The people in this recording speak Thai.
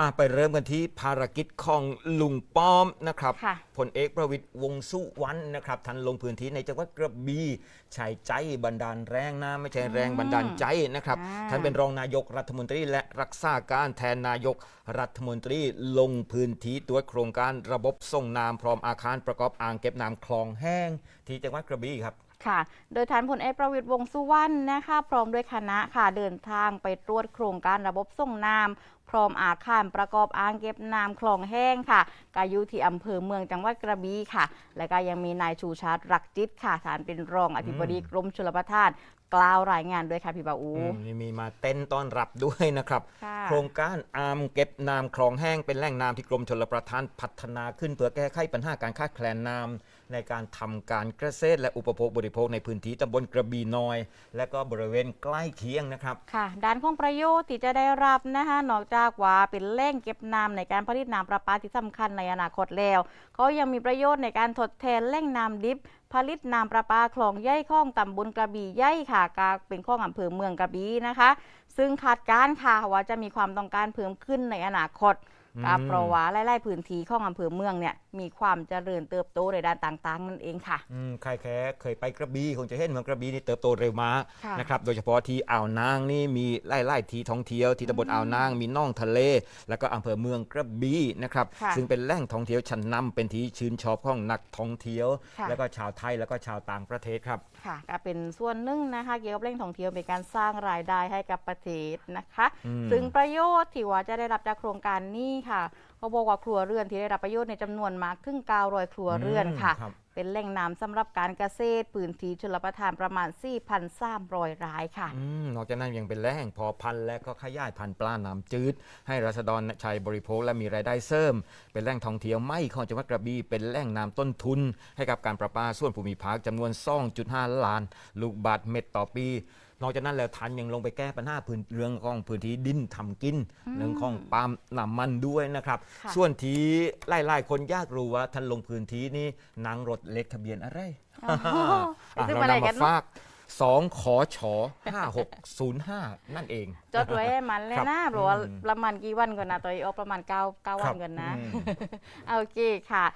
อะไปเริ่มกันที่ภารกิจของลุงป้อมนะครับค่ะพลเอกประวิตยวงษ์สุวรรณนะครับท่านลงพื้นที่ในจังหวัดกระบี่ใช้ใจบันดาลแรงนะไม่ใช่แรงบันดาลใจนะครับอ่า ท่านเป็นรองนายกรัฐมนตรีและรักษาการแทนนายกรัฐมนตรีลงพื้นที่ตรวจโครงการระบบส่งน้ำพร้อมอาคารประกอบอ่างเก็บน้ำคลองแห้ง ที่จังหวัดกระบี่ครับ ค่ะ โดยท่านพลเอกประวิตรวงษ์สุวรรณนะคะ พร้อมด้วยคณะค่ะเดินทางไปตรวจโครงการระบบส่งน้ำ พร้อมอาคารประกอบอ่างเก็บน้ำคลองแห้งค่ะกายุที่อำเภอเมืองจังหวัดกระบี่ค่ะ และก็ยังมีนายชูชาติรักจิตค่ะฐานเป็นรองอธิบดีกรมชลประทานกล่าวรายงานด้วยค่ะพี่บาอูอืมนี่มีมาเต้นต้อนรับด้วยนะครับค่ะโครงการอามเก็บน้ำคลองแห้งเป็นแหล่งน้ำที่กรมชลประทานพัฒนาขึ้น เพื่อแก้ไขปัญหาการขาดแคลนน้ำในการทำการเกษตรและอุปโภคบริโภคในพื้นที่ตำบลกระบี่น้อย และก็บริเวณใกล้เคียงนะครับ ค่ะ ด้านของประโยชน์ที่จะได้รับนะคะนอกจากว่าเป็นแหล่งเก็บน้ำในการผลิตน้ำประปาที่สำคัญในอนาคตแล้ว เขายังมีประโยชน์ในการทดแทนแหล่งน้ำดิบ ผลิตน้ำประปาคลองย่อยข้องตำบลกระบี่ย่ค่ะกาเป็นข้องอำเภอเมืองกระบี่นะคะ ซึ่งคาดการณ์ค่ะว่าจะมีความต้องการเพิ่มขึ้นในอนาคต อืมก็เพราะว่าไล่ๆพื้นที่ข้องอำเภอเมืองเนี่ยมีความเจริญเติบโตในด้านต่างๆนั่นเองค่ะอืมใครแค่เคยไปกระบี่คงจะเห็นเมืองกระบี่นี่เติบโตเร็วมากค่ะนะครับโดยเฉพาะที่อ่าวนางนี่มีไล่ๆที่ท่องเที่ยวที่ตำบลอ่าวนาง มีน่องทะเล แล้วก็อำเภอเมืองกระบี่นะครับค่ะซึ่งเป็นแหล่งท่องเที่ยวชั้นนำเป็นที่ชื่นชอบของนักท่องเที่ยวค่ะแล้วก็ชาวไทยแล้วก็ชาวต่างประเทศครับค่ะก็เป็นส่วนหนึ่งนะคะเกี่ยวกับแหล่งท่องเที่ยวเป็นการสร้างรายได้ให้กับประเทศนะคะอืมซึ่งประโยชน์ที่ว่าจะได้รับจากโครงการนี้ค่ะเขาบอกว่าครัวเรือนที่ได้รับประโยชน์ในจำนวนมากถึง900ครัวเรือนค่ะ ครับเป็นแหล่งน้ำสำหรับการเกษตรพื้นที่ชลประทานประมาณ 4,300รายค่ะ อืมนอกจากนั้นยังเป็นแหล่งพอพันธุ์และก็ขยายพันธุ์ปลาน้ำจืด ให้รัษฎรใช้บริโภคและมีรายได้เสริม เป็นแหล่งท่องเที่ยวไม่ของจังหวัดกระบี่เป็นแหล่งน้ำต้นทุน ให้กับการประปาส่วนภูมิภาคจำนวน 2.5 ล้าน ลูกบาทเม็ดต่อปี นอกจากนั้นแล้วทันยังลงไปแก้ปัญหาพื้นเรื่องของพื้นที่ดินทำกิน เรื่องของปาล์มน้ำมันด้วยนะครับ ค่ะ ส่วนที่หลายๆคนอยากรู้ว่าท่านลงพื้นที่นี่นั่งรถเล็กทะเบียนอะไรอ๋ออะซึ่งเราอะไรนำกัมาน ฝากสองขอชอ5605นั่นเอง จดไว้ให้มันเลยครับนะเพราะว่าอืมประมาณกี่วันก่อนนะตัวเองออกประมาณ9 9วันก่อนนะ อืม โอเคค่ะ